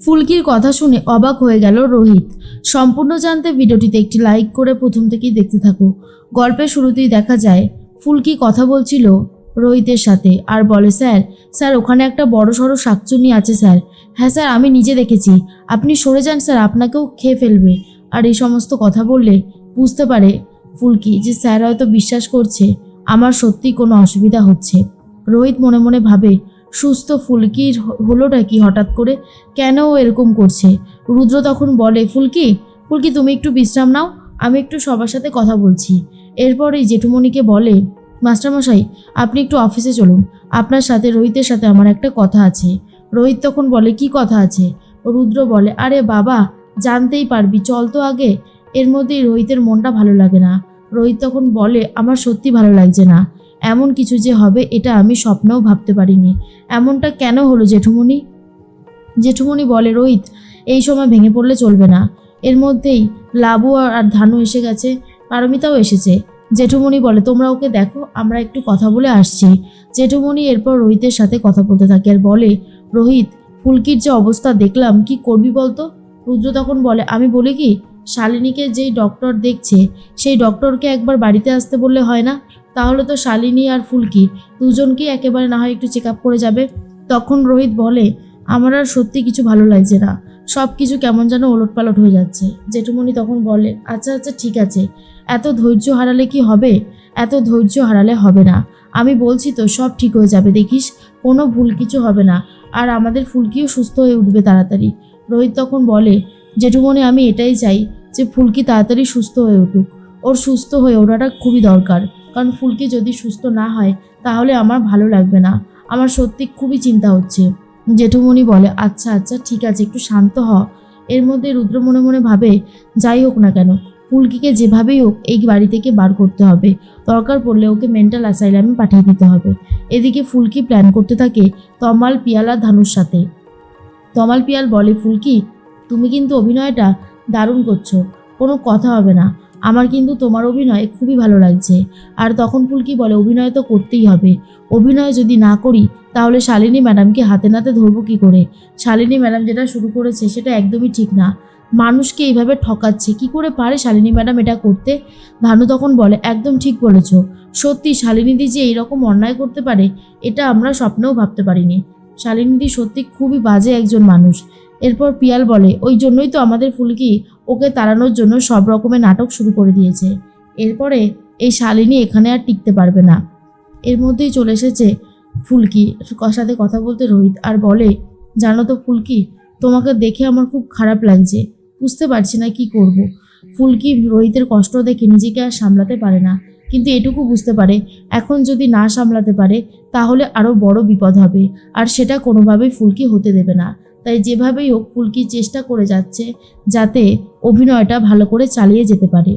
ফুলকির কথা শুনে অবাক হয়ে গেল রোহিত। সম্পূর্ণ জানতে ভিডিওটিতে একটি লাইক করে প্রথম থেকেই দেখতে থাকো। গল্পের শুরুতেই দেখা যায়, ফুলকি কথা বলছিল রোহিতের সাথে আর বলে, স্যার স্যার, ওখানে একটা বড় সড়ো শাকচুনি আছে, স্যার। হ্যাঁ স্যার, আমি নিজে দেখেছি। আপনি সরে যান, স্যার, আপনাকেও খেয়ে ফেলবে। আর এই সমস্ত কথা বললে বুঝতে পারে ফুলকি যে, স্যার, হয়তো বিশ্বাস করছে, আমার সত্যি কোনো অসুবিধা হচ্ছে। রোহিত মনে মনে ভাবে সুস্থ ফুলকির হ- হলোটা কি হঠাৎ করে? কেন ও এরকম করছে? রুদ্র তখন বলে, ফুলকি ফুলকি তুমি একটু বিশ্রাম নাও, আমি একটু সবার সাথে কথা বলছি। এরপরেই জেঠুমণিকে বলে, মাস্টারমশাই, আপনি একটু অফিসে চলুন, আপনার সাথে রোহিতের সাথে আমার একটা কথা আছে। রোহিত তখন বলে, কি কথা আছে? রুদ্র বলে, আরে বাবা, জানতেই পারবি, চল তো আগে, এর মধ্যেই রোহিতের মনটা ভালো লাগে না। রোহিত তখন বলে, আমার সত্যি ভালো লাগছে না। এমন কিছু যে হবে, এটা আমি স্বপ্নেও ভাবতে পারিনি। এমনটা কেন হলো জেঠুমণি? জেঠুমণি বলে, রোহিত, এই সময় ভেঙে পড়লে চলবে না। এর মধ্যেই লাবু আর ধানু এসে গেছে, পারমিতাও এসেছে। জেঠুমণি বলে, তোমরা ওকে দেখো, আমরা একটু কথা বলে আসছি। জেঠুমণি এরপর রোহিতের সাথে কথা বলতে থাকে আর বলে, রোহিত, ফুলকির যে অবস্থা দেখলাম, কি করবি বলতো? রুদ্র তখন বলে, আমি বলি কি, শালিনীকে যেই ডক্টর দেখছে, সেই ডক্টরকে একবার বাড়িতে আসতে বললে হয় না? তাহলে তো শালিনী আর ফুলকি দুজনকেই একেবারে না হয় একটু চেক আপ করে যাবে। তখন রোহিত বলে, আমার আর সত্যি কিছু ভালো লাগছে না। সব কিছু কেমন যেন ওলটপালট হয়ে যাচ্ছে। জেঠুমণি তখন বলে আচ্ছা আচ্ছা ঠিক আছে। এত ধৈর্য হারালে কি হবে? এত ধৈর্য হারালে হবে না। আমি বলছি তো, সব ঠিক হয়ে যাবে, দেখিস? কোনো ভুল কিছু হবে না। আর আমাদের ফুলকিও সুস্থ হয়ে উঠবে তাড়াতাড়ি। রোহিত তখন বলে, জেঠুমণি, আমি এটাই চাই যে ফুলকি তাড়াতাড়ি সুস্থ হয়ে উঠুক। ওর সুস্থ হয়ে ওঠাটা খুবই দরকার। কারণ ফুলকি যদি সুস্থ না হয়, তাহলে আমার ভালো লাগবে না। আমার সত্যি খুবই চিন্তা হচ্ছে। জেঠুমণি বলে আচ্ছা আচ্ছা ঠিক আছে, একটু শান্ত হ। এর মধ্যে রুদ্র মনে মনে ভাবে, যাই হোক না কেন, ফুলকিকে যেভাবেই হোক, এই বাড়ি থেকে বার করতে হবে। দরকার পড়লে ওকে মেন্টাল অ্যাসাইলামে পাঠিয়ে দিতে হবে। এদিকে ফুলকি প্ল্যান করতে থাকে তমাল, পিয়াল আর ধানুর সাথে। তমাল, পিয়াল বলে, ফুলকি, তুমি কিন্তু অভিনয়টা দারুণ করছ। কোনো কথা হবে না। আমার কিন্তু তোমার অভিনয় খুবই ভালো লাগছে। আর তখন ফুলকি বলে, অভিনয় তো করতেই হবে। অভিনয় যদি না করি, তাহলে শালিনী ম্যাডামকে হাতে নাতে ধরবো কি করে? শালিনী ম্যাডাম যেটা শুরু করেছে সেটা একদমই ঠিক না। মানুষকে এইভাবে ঠকাচ্ছে, কি করে পারে শালিনী ম্যাডাম এটা করতে? ধানু তখন বলে, একদম ঠিক বলেছ। সত্যি শালিনীদি যে এইরকম অন্যায় করতে পারে, এটা আমরা স্বপ্নেও ভাবতে পারিনি। শালিনীদি সত্যি খুবই বাজে একজন মানুষ। এরপর পিয়াল বলে, ওই জন্যই তো আমাদের ফুলকি ওকে তাড়ানোর জন্য সব রকমের নাটক শুরু করে দিয়েছে। এরপরে এই শালিনী এখানে আর টিকতে পারবে না। এর মধ্যেই চলে এসেছে ফুলকি সাথে কথা বলতে রোহিত আর বলে, জানো তো ফুলকি, তোমাকে দেখে আমার খুব খারাপ লাগছে। বুঝতে পারছি না কি করব। ফুলকি রোহিতের কষ্ট দেখে নিজেকে আর সামলাতে পারে না, কিন্তু এটুকু বুঝতে পারে, এখন যদি না সামলাতে পারে, তাহলে আরও বড় বিপদ হবে। আর সেটা কোনোভাবেই ফুলকি হতে দেবে না। তাই যেভাবেই হোক ফুলকি চেষ্টা করে যাচ্ছে যাতে অভিনয়টা ভালো করে চালিয়ে যেতে পারে।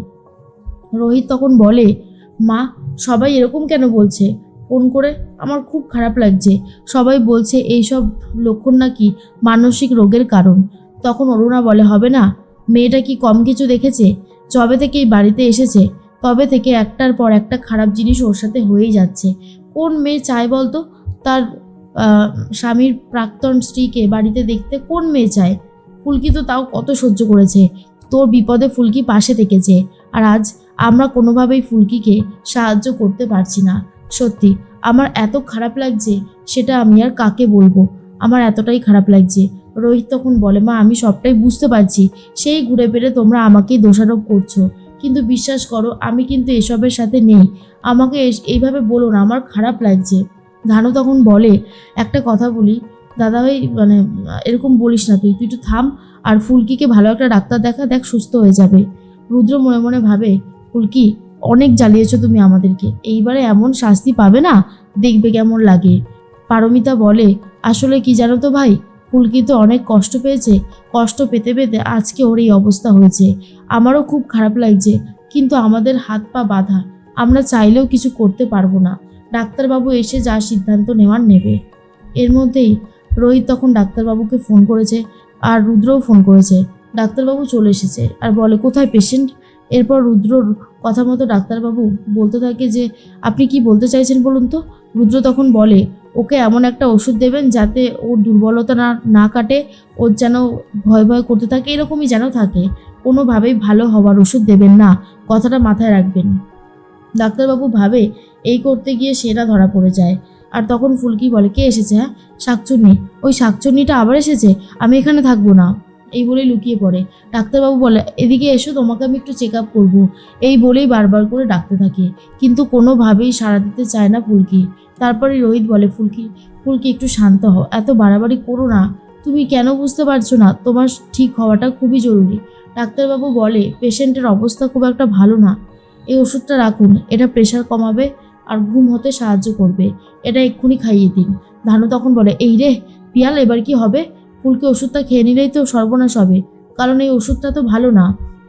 রোহিত তখন বলে, মা, সবাই এরকম কেন বলছে? ফোন করে আমার খুব খারাপ লাগছে। সবাই বলছে এইসব লক্ষণ নাকি মানসিক রোগের কারণ। তখন অরুণা বলে, হবে না, মেয়েটা কি কম কিছু দেখেছে? যবে থেকে এই বাড়িতে এসেছে, তবে থেকে একটার পর একটা খারাপ জিনিস ওর সাথে হয়েই যাচ্ছে। কোন মেয়ে চায় বলতো? তার স্বামীর প্রাক্তন স্ত্রীকে বাড়িতে দেখতে কোন মেয়ে চায়? ফুলকি তো তাও কত সহ্য করেছে। তোর বিপদে ফুলকি পাশে থেকেছে। আর আজ আমরা কোনোভাবেই ফুলকিকে সাহায্য করতে পারছি না। সত্যি আমার এত খারাপ লাগছে সেটা আমি আর কাকে বলব? আমার এতটাই খারাপ লাগছে। রোহিত তখন বলে মা আমি সবটাই বুঝতে পারছি। সেই ঘুরে ফিরে তোমরা আমাকেই দোষারোপ করছ। কিন্তু বিশ্বাস করো আমি কিন্তু এসবের সাথে নেই। আমাকে এইভাবে বলো না আমার খারাপ লাগছে। ধানু তখন বলে, একটা কথা বলি, দাদা ভাই মানে এরকম বলিস না তুই তুই একটু থাম, আর ফুলকিকে ভালো একটা ডাক্তার দেখা, দেখ সুস্থ হয়ে যাবে। রুদ্র মনে মনে ভাবে, ফুলকি, অনেক জ্বালিয়েছো তুমি আমাদেরকে, এইবারে এমন শাস্তি পাবে না? দেখবে কেমন লাগে। পারমিতা বলে, আসলে কি জানো তো ভাই, ফুলকি তো অনেক কষ্ট পেয়েছে, কষ্ট পেতে পেতে আজকে ওর এই অবস্থা হয়েছে। আমারও খুব খারাপ লাগছে, কিন্তু আমাদের হাত পা বাঁধা, আমরা চাইলেও কিছু করতে পারব না। ডাক্তারবাবু এসে যা সিদ্ধান্ত নেওয়ার নেবে। এর মধ্যেই রোহিত তখন ডাক্তারবাবুকে ফোন করেছে আর রুদ্রও ফোন করেছে। ডাক্তারবাবু চলে এসেছে আর বলে, কোথায় পেশেন্ট এরপর রুদ্রর কথা মতো ডাক্তারবাবু বলতে থাকে যে, আপনি কি বলতে চাইছেন বলুন তো? রুদ্র তখন বলে, ওকে এমন একটা ওষুধ দেবেন যাতে ওর দুর্বলতা না না কাটে, ওর যেন ভয় ভয় করতে থাকে, এরকমই যেন থাকে। কোনোভাবেই ভালো হওয়ার ওষুধ দেবেন না। কথাটা মাথায় রাখবেন। ডাক্তারবাবু ভাবে এই করতে গিয়ে সেটা ধরা পড়ে যায়। আর তখন ফুলকি বলে, কে এসেছে হ্যাঁ? শাকচুন্নি? ওই শাকচুন্নিটা আবার এসেছে? আমি এখানে থাকব না। এই বলেই লুকিয়ে পড়ে। ডাক্তারবাবু বলে, এদিকে এসো, তোমাকে আমি একটু চেক আপ করব। এই বলেই বারবার করে ডাকতে থাকে। কিন্তু কোনোভাবেই সাড়া দিতে চায় না ফুলকি। তারপরে রোহিত বলে, ফুলকি ফুলকি একটু শান্ত হও, এত বাড়াবাড়ি করো না। তুমি কেন বুঝতে পারছ না? তোমার ঠিক হওয়াটা খুবই জরুরি। ডাক্তারবাবু বলে, পেশেন্টের অবস্থা খুব একটা ভালো না। এই ওষুধটা রাখুন, এটা প্রেশার কমাবে আর ঘুম হতে সাহায্য করবে। এটা এক্ষুনি খাইয়ে দিন। ধানু তখন বলে, এই রে, পিয়াল, এবার কি হবে? ফুলকি ওষুধটা খেয়ে নিলেই তো সর্বনাশ হবে। কারণ এই ওষুধটা তো ভালো না।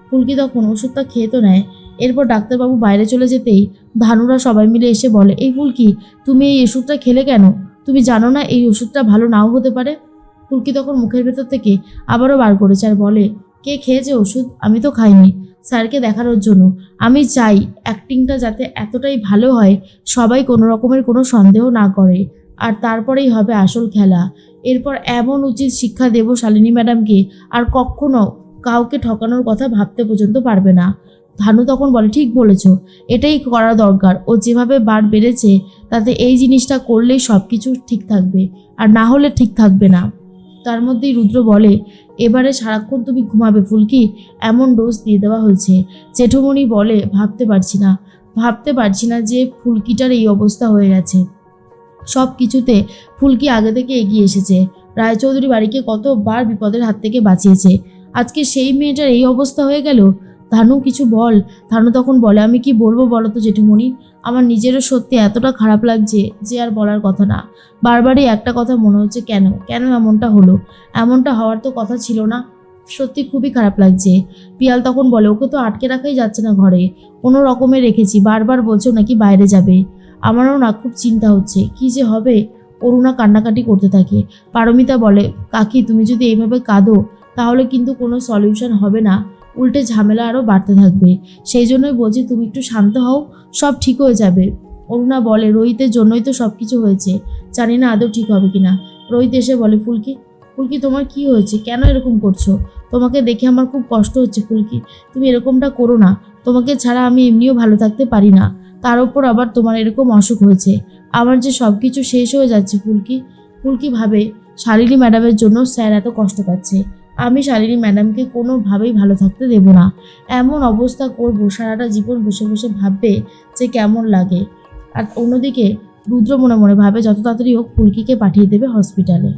ফুলকি তখন ওষুধটা খেয়ে তো নেয়। এরপর ডাক্তারবাবু বাইরে চলে যেতেই ধানুরা সবাই মিলে এসে বলে, এই ফুলকি, তুমি এই ওষুধটা খেলে কেন? তুমি জানো না এই ওষুধটা ভালো নাও হতে পারে? ফুলকি তখন মুখের ভেতর থেকে আবারও বার করেছে আর বলে, কে খেয়েছে ওষুধ? আমি তো খাইনি। স্যারকে দেখানোর জন্য। আমি চাই অ্যাক্টিংটা যাতে এতটাই ভালো হয়, সবাই কোনো রকমের কোনো সন্দেহ না করে। আর তারপরেই হবে আসল খেলা। এরপর এমন উচিত শিক্ষা দেব শালিনী ম্যাডামকে, আর কখনো কাউকে ঠকানোর কথা ভাবতে পর্যন্ত পারবে না। ধানু তখন বলে, ঠিক বলেছ, এটাই করা দরকার। ও যেভাবে বার বেড়েছে, তাতে এই জিনিসটা করলেই সব কিছু ঠিক থাকবে। আর না হলে ঠিক থাকবে না। তার মধ্যেই রুদ্র বলে, এবারে সারাক্ষণ তুমি ঘুমাবে, ফুলকি। এমন ডোজ দিয়ে দেওয়া হয়েছে। জেঠুমণি বলে, ভাবতে পারছি না। ভাবতে পারছি না যে ফুলকিটার এই অবস্থা হয়ে গেছে। সব কিছুতে ফুলকি আগে থেকে এগিয়ে এসেছে। রায়চৌধুরী বাড়িকে কতবার বিপদের হাত থেকে বাঁচিয়েছে। আজকে সেই মেয়েটার এই অবস্থা হয়ে গেল? ধানু কিছু বল। ধানু তখন বলে, আমি কি বলব বলো তো জেঠুমণি? আমার নিজেরও সত্যি এতটা খারাপ লাগছে যে আর বলার কথা না। বারবারই একটা কথা মনে হচ্ছে, কেন? কেন এমনটা হলো? এমনটা হওয়ার তো কথা ছিল না। সত্যি খুবই খারাপ লাগছে। পিয়াল তখন বলে, ওকে তো আটকে রাখাই যাচ্ছে না ঘরে। কোনো রকমে রেখেছি। বারবার বলছো নাকি বাইরে যাবে? আমারও না খুব চিন্তা হচ্ছে। কি যে হবে? অরুণা কান্নাকাটি করতে থাকে। পারমিতা বলে, কাকি, তুমি যদি এইভাবে কাঁদো, তাহলে কিন্তু কোনো সলিউশন হবে না। উল্টে ঝামেলা আরও বাড়তে থাকবে। সেই জন্যই বলছি, তুমি একটু শান্ত হও, সব ঠিক হয়ে যাবে। অরুণা বলে, রোহিতের জন্যই তো সব কিছু হয়েছে। জানি না আদৌ ঠিক হবে কিনা। রোহিত এসে বলে, ফুলকি ফুলকি, তোমার কি হয়েছে? কেন এরকম করছ? তোমাকে দেখে আমার খুব কষ্ট হচ্ছে, ফুলকি। তুমি এরকমটা করো না। তোমাকে ছাড়া আমি এমনিও ভালো থাকতে পারি না। তার উপর আবার তোমার এরকম অসুখ হয়েছে। আমার যে সব কিছু শেষ হয়ে যাচ্ছে, ফুলকি ফুলকি ভাবে, শালিনী ম্যাডামের জন্য স্যার এত কষ্ট পাচ্ছে। আমি শালিনী ম্যাডামকে কোনোভাবেই ভালো থাকতে দেব না। এমন অবস্থা করব, সারাটা জীবন বসে বসে ভাববে যে কেমন লাগে। আর অন্যদিকে রুদ্র মনে মনে ভাবে, যত তাড়াতাড়ি হোক ফুলকিকে পাঠিয়ে দেবে হসপিটালে।